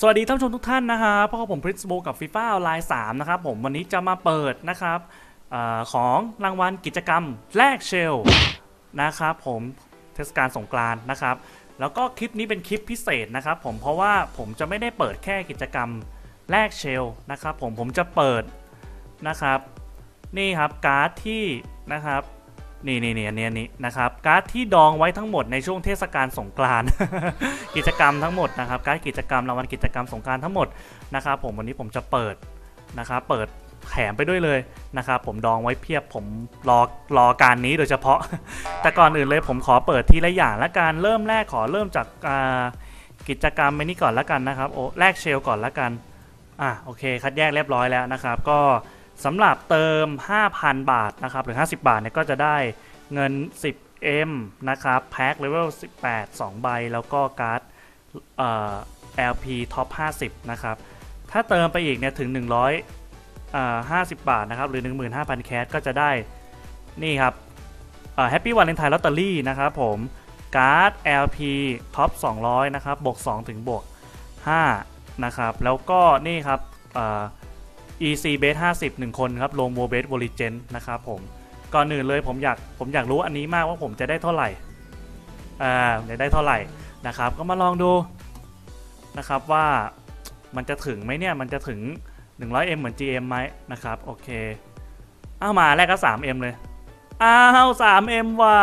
สวัสดีท่านผู้ชมทุกท่านนะครับพบกับผมพริสโบกับฟีฟ่าออนไลน์3นะครับผมวันนี้จะมาเปิดนะครับออของรางวัลกิจกรรมแลกเชลนะครับผมเทศกาลสงกรานต์นะครับ แล้วก็คลิปนี้เป็นคลิปพิเศษนะครับผมเพราะว่าผมจะไม่ได้เปิดแค่กิจกรรมแลกเชลนะครับผมผมจะเปิดนะครับ นี่ครับการ์ดที่นะครับ นี่นี่นี่อันนี้อันนี้นะครับการ์ดที่ดองไว้ทั้งหมดในช่วงเทศกาลสงกรานต์ กิจกรรมทั้งหมดนะครับการ์ดกิจกรรมรางวัลกิจกรรมสงกรารทั้งหมดนะครับผมวันนี้ผมจะเปิดนะครับเปิดแถมไปด้วยเลยนะครับผมดองไว้เพียบผมรอรอการนี้โดยเฉพาะ แต่ก่อนอื่นเลยผมขอเปิดทีละอย่างและการเริ่มแรกขอเริ่มจากอ่ากิจกรรมไปนี้ก่อนละกันนะครับโอ้แลกเชลก่อนละกันอะโอเค คัดแยกเรียบร้อยแล้วนะครับ ก็ สำหรับเติม 5,000 บาทนะครับหรือ 50 บาทเนี่ยก็จะได้เงิน 10M นะครับแพ็คเลเวล 18 2 ใบ แล้วก็การ์ดเอ่อ LP Top 50 นะครับ ถ้าเติมไปอีกเนี่ยถึง100อ่า50 บาทนะครับหรือ 15,000 แคสก็จะได้นี่ครับแฮปปี้วาเลนไทน์ลอตเตอรี่นะครับผมการ์ด LP Top 200 นะครับบวก 2 ถึงบวก 5 นะครับ แล้วก็นี่ครับเอ่อ EC Base 50 1 คนครับลงโมเบสโวลิเจนนะครับผมก่อนอื่นเลยผมอยากผมอยากรู้อันนี้มากว่าผมจะได้เท่าไหร่อ่าจะได้เท่าไหร่นะครับก็มาลองดูนะครับว่ามันจะถึงไหมเนี่ยมันจะถึง 100M เหมือน GM ไหมนะครับโอเคอ้าวมาแรกก็ 3M เลยอ้าว 3M ว่ะ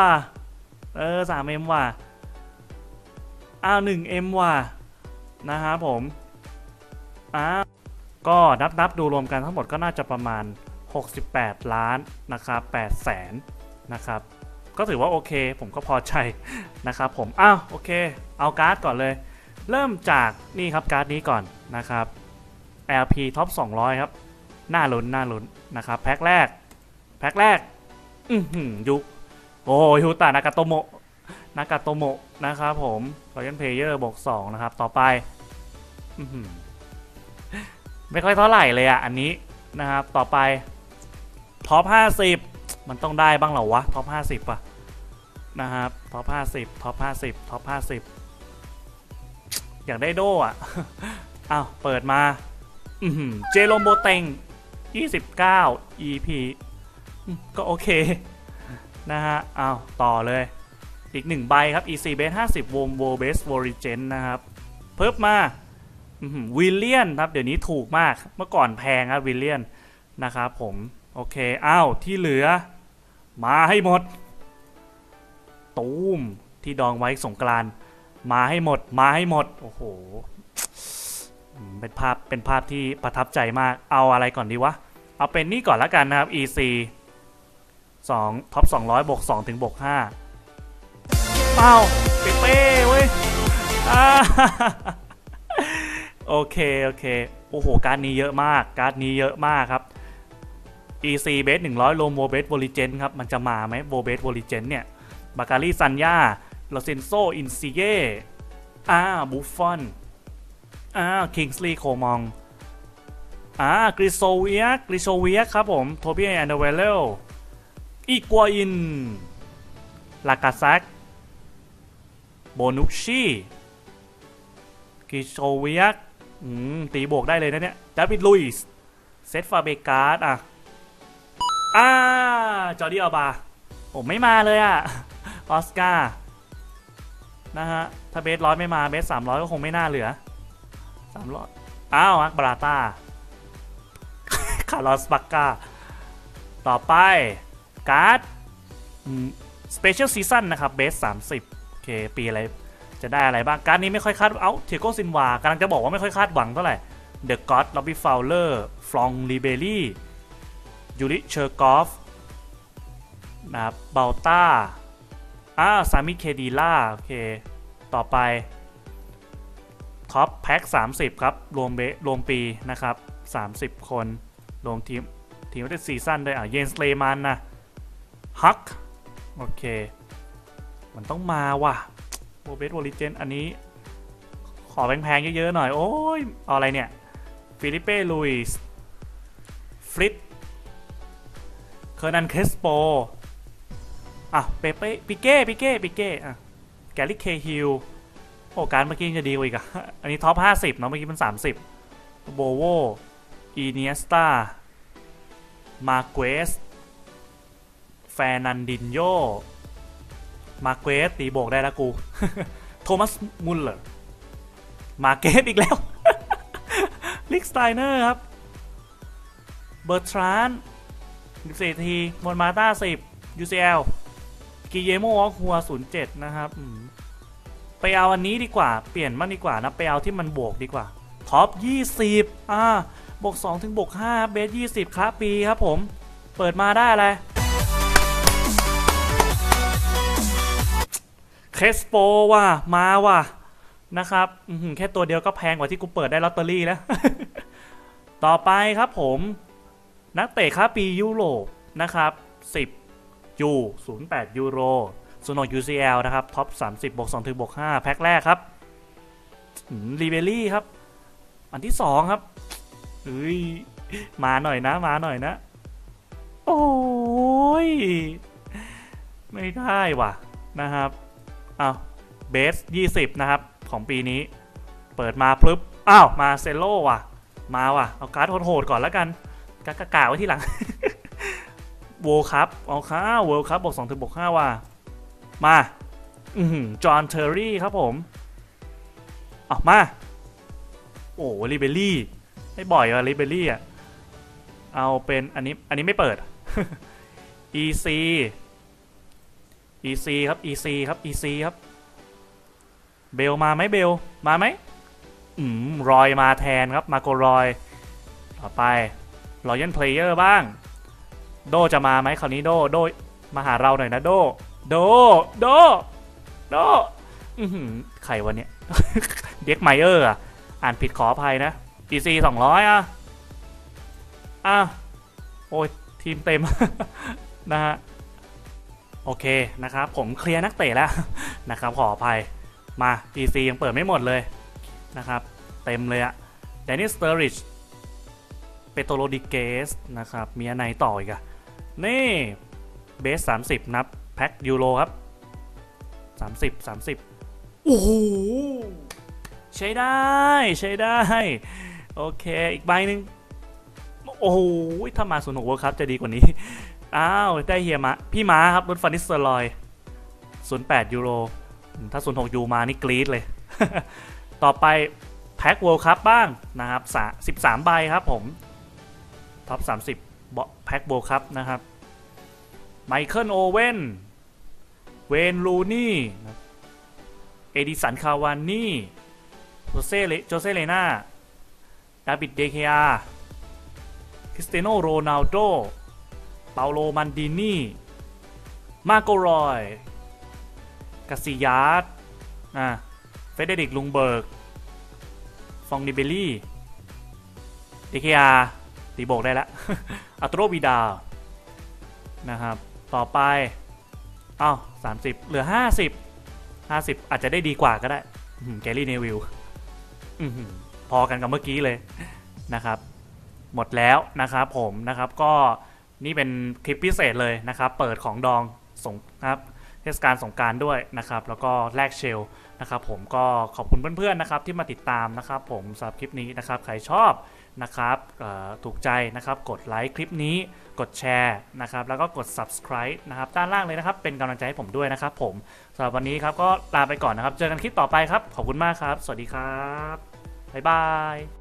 เออ 3M ว่ะอ้าว 1M ว่ะนะครับผมอ้าว ก็นับนับดูรวมกันทั้งหมดก็น่าจะประมาณ 68 ล้านนะครับ8แสนนะครับ ก็ถือว่าโอเค ผมก็พอใจนะครับผม อ้าวโอเค เอาการ์ดก่อนเลย เริ่มจากนี่ครับการ์ดนี้ก่อนนะครับ LP Top 200 ครับ หน้าลุ้นหน้าลุ้นนะครับ แพ็คแรก แพ็คแรก อือหือยุโอ้ยูตานากาโตโมะนากาโตโมะนะครับผมรอยันเพลเยอร์บวก2นะครับ ต่อไป อือหือ ไม่ค่อยเท่าไหร่เลยอะอันนี้นะครับต่อไปท็อป50มันต้องได้บ้างเหรอวะท็อป50อะนะครับท็อป50ท็อป50ท็อป50อยากได้โดอะอ้าวเปิดมาเจโรมโบเตง29 EP ก็โอเค นะฮะอ้าวต่อเลย อีกหนึ่งใบครับ EC Base 50 w o m w o Base o r i g e n นะครับ เพิ่มมา วิลเลียนครับ เดี๋ยวนี้ถูกมาก เมื่อก่อนแพงครับวิลเลียนนะครับผม โอเค อ้าว ที่เหลือ มาให้หมด ตูมที่ดองไว้สงกรานมาให้หมด มาให้หมด โอ้โห เป็นภาพ เป็นภาพที่ประทับใจมาก เอาอะไรก่อนดีวะ เอาเป็นนี่ก่อนละกันนะครับ EC 2ท็อป200บวก2ถึงบวก5เป้าเป๊ะเว้ยอ่า โอเค โอเค โอ้โห การ์ดนี้เยอะมาก การ์ดนี้เยอะมากครับ EC Base 100 โลโมเบสโวลิเจนครับ มันจะมาไหมโบเบสโวลิเจนเนี่ย บาการีซันยาโลเซนโซ อินซิเย่อ่าบุฟฟอนอ่าคิงส์ลีย์โคมองอ่ากริโซเวียกริโซเวียครับผม โทบี้แอนเดเวลเลอีกัวอิน ลากาซัก โบนุชชีกริโซเวียก อืม ตีบวกได้เลยนะเนี่ยดาวิดลุยส์เซตฟาเบการ์อะ อ่า จอร์ดี้อัลบาผมไม่มาเลยอะ ออสการ์ นะฮะ ถ้าเบสร้อยไม่มา เบสสามร้อยก็คงไม่น่าเหลือสามร้อยอ้าวฮักบราตาคาร์ลอสบักกาต่อไป การ์ดสเปเชียลซีซั่นนะครับ เบสสามสิบโอเค ปีอะไร จะได้อะไรบ้าง การนี้ไม่ค่อยคาด เอ้าเทโกซินวากำลังจะบอกว่าไม่ค่อยคาดหวังเท่าไหร่เดอะก็อดล็อบบี้ฟาวเลอร์ฟลองลีเบรี่ยูริเชอร์กอฟนะครับเบลต้าอ่าซามิเคดีล่าโอเค ต่อไปท็อปแพ็ค30 ครับ รวมเบรวมปีนะครับ 30 คน รวมทีม ทีมว่าจะซีซั่นด้วยอะเยนสเลมันนะฮัก โอเค มันต้องมาว่ะ โบเบสโวลิเจนอันนี้ ขอแพงๆเยอะๆหน่อย โอ้ยเอาอะไรเนี่ย ฟิลิเป้ลุยส์ฟริตเคอร์นันเคสโปอะเปเป้ปิเก้ปิเก้ปิเก้อะแกลิเคฮิลโอ้การเมื่อกี้จะดีกว่าอีกอะอันนี้ท็อป 50 เนาะเมื่อกี้มัน 30 โบโวอีเนียสตามาเกสแฟนันดินโย มาเกสตีโบกได้แล้วกู โทมัสมุลเลอร์มาเกสอีกแล้ว ลิกสไตเนอร์ครับ เบอร์ทราน14ทีมอนมาต้า 10 UCL กิเยโมวอคหัว07 นะครับอืมไปเอาอันนี้ดีกว่า เปลี่ยนมากดีกว่านะ ไปเอาที่มันบวกดีกว่า ท็อป 20 อ่า บวก 2 ถึงบวก5เบส20 ครับปีครับผม เปิดมาได้อะไร เคสโปว่ะมาว่ะนะครับแค่ตัวเดียวก็แพงกว่าที่กูเปิดได้ลอตเตอรี่แล้ว ต่อไปครับผม นักเตะค้าปียุโรปนะครับ 10 ยู08 ยูโรส่วนของ UCL นะครับ ท็อป 30บวก2ถึงบวก5แพ็คแรกครับรีเบลลี่ครับ อันที่ 2 ครับเอ้ยมาหน่อยนะ มาหน่อยนะ โอ้ย ไม่ได้ว่ะนะครับ อ้าวเบส20นะครับ ของปีนี้ เปิดมาพลึบอ้าวมาเซโลว่ะ มาว่ะ เอาการ์ดโหดๆก่อนแล้วกันกากากาไว้ที่หลังโวครับเอาค้าเวิลครับบวก2ถึงบวก5ว่ะ มาอือหือจอห์นเทอร์รี่ครับผมเอามา โอ้ลิเบลลี่ไม่บ่อยว่ะลิเบลลี่อะเอาเป็นอันนี้อันนี้ไม่เปิด EC EC ครับ EC ครับ EC ครับ เบลมาไหมเบลมาไหมอืมรอยมาแทนครับ มาโกรอย ต่อไปรอยันเพลเยอร์บ้าง โดจะมาไหมคราวนี้โดโดมาหาเราหน่อยนะโด โด โด โดอือหือใครวะเนี่ย เด็กไมเออร์อะ อ่านผิดขออภัยนะ EC สองร้อยอะ อะ โอ้ยทีมเต็มนะฮะ โอเคนะครับผมเคลียร์นักเตะแล้วนะครับขออภัยมา EC ยังเปิดไม่หมดเลยนะครับ เต็มเลยอะเดนิสเตอริชเปโตโรดิเกสนะครับมีอันไหนต่ออีกอะนี่เบส 30 นับ แพ็คยูโรครับ 30 30 โอ้โห ใช้ได้ใช้ได้ โอเค อีกใบหนึ่งโอ้โห ถ้ามาศูนย์หกเวิร์ครับจะดีกว่านี้ อ้าวได้เฮียมาพี่ม้าครับรถฟันนิสเตอร์ลอย 08 ยูโร ถ้า 06 ยูมานี่กรี๊ดเลย ต่อไปแพ็คเวิลด์คัพบ้างนะครับ 13 ใบครับผม ท็อป 30เบาะแพ็คโบครับนะครับ ไมเคิลโอเวนเวนลูนี่ เอดิสัน คาวานนี่ โจเซเลโจเซเลนาดาบิด เดเคอาคริสเตโนโรนัลโด เปาโลมันดินี่ มาโกรอยกาซิยาร์ดอะเฟเดริกลุงเบิร์ก ฟองดิเบลลี่เดคอาตีโบกได้แล้วอัตโรวิดานะครับ ต่อไปอ้าวสามสิบเหลือห้าสิบห้าสิบอาจจะได้ดีกว่าก็ได้แกลลี่เนวิลพอกันกับเมื่อกี้เลยนะครับ หมดแล้วนะครับผมนะครับก็ นี่เป็นคลิปพิเศษเลยนะครับ เปิดของดองสงครับเทศกาลสงกรารด้วยนะครับ แล้วก็แลกเชลนะครับ ผมก็ขอบคุณเพื่อนๆนะครับที่มาติดตามนะครับ ผมสำหรับคลิปนี้นะครับ ใครชอบนะครับถูกใจนะครับกดไลค์คลิปนี้กดแชร์นะครับ แล้วก็กด subscribe นะครับ ด้านล่างเลยนะครับ เป็นกำลังใจให้ผมด้วยนะครับ ผมสำหรับวันนี้ครับก็ลาไปก่อนนะครับ เจอกันคลิปต่อไปครับ ขอบคุณมากครับ สวัสดีครับบ๊ายบาย